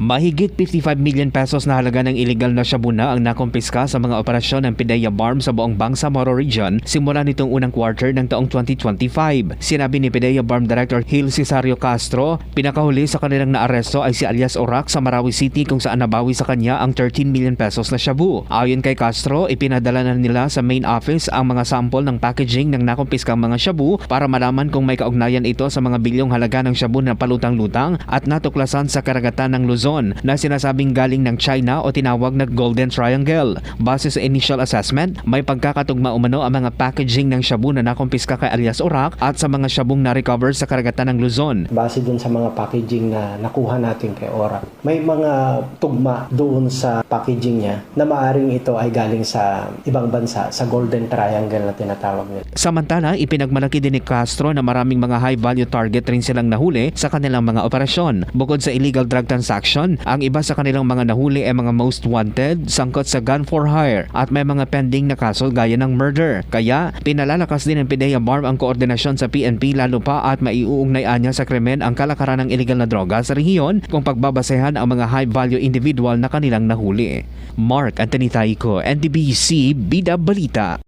Mahigit 55 million pesos na halaga ng illegal na shabu na ang nakumpiska sa mga operasyon ng Pidea Barm sa buong Bangsamoro Region simula nitong unang quarter ng taong 2025. Sinabi ni Pidea Barm Director Gil Cesario Castro, pinakahuli sa kanilang naaresto ay si alias Orak sa Marawi City kung saan nabawi sa kanya ang 13 million pesos na shabu. Ayon kay Castro, ipinadala na nila sa main office ang mga sample ng packaging ng nakumpiskang mga shabu para malaman kung may kaugnayan ito sa mga bilyong halaga ng shabu na palutang-lutang at natuklasan sa karagatan ng Luzon na sinasabing galing ng China o tinawag na Golden Triangle. Base sa initial assessment, may pagkakatugma umano ang mga packaging ng shabu na nakumpiska kay alias Orak at sa mga shabong na-recover sa karagatan ng Luzon. base dun sa mga packaging na nakuha natin kay Ora. May mga tugma doon sa packaging niya na maaring ito ay galing sa ibang bansa, sa Golden Triangle na tinatawag nila. Samantala, ipinagmalaki din ni Castro na maraming mga high-value target rin silang nahuli sa kanilang mga operasyon. Bukod sa illegal drug transaction, ang iba sa kanilang mga nahuli ay mga most wanted, sangkot sa gun for hire at may mga pending na kaso gaya ng murder. Kaya, pinalalakas din ng Pidea Barm ang koordinasyon sa PNP lalo pa at maiuugnay niya sa krimen ang kalakaran ng illegal na droga sa rehiyon kung pagbabasehan ang mga high-value individual na kanilang nahuli. Mark Anthony Taiko, NDBC, Bida Balita.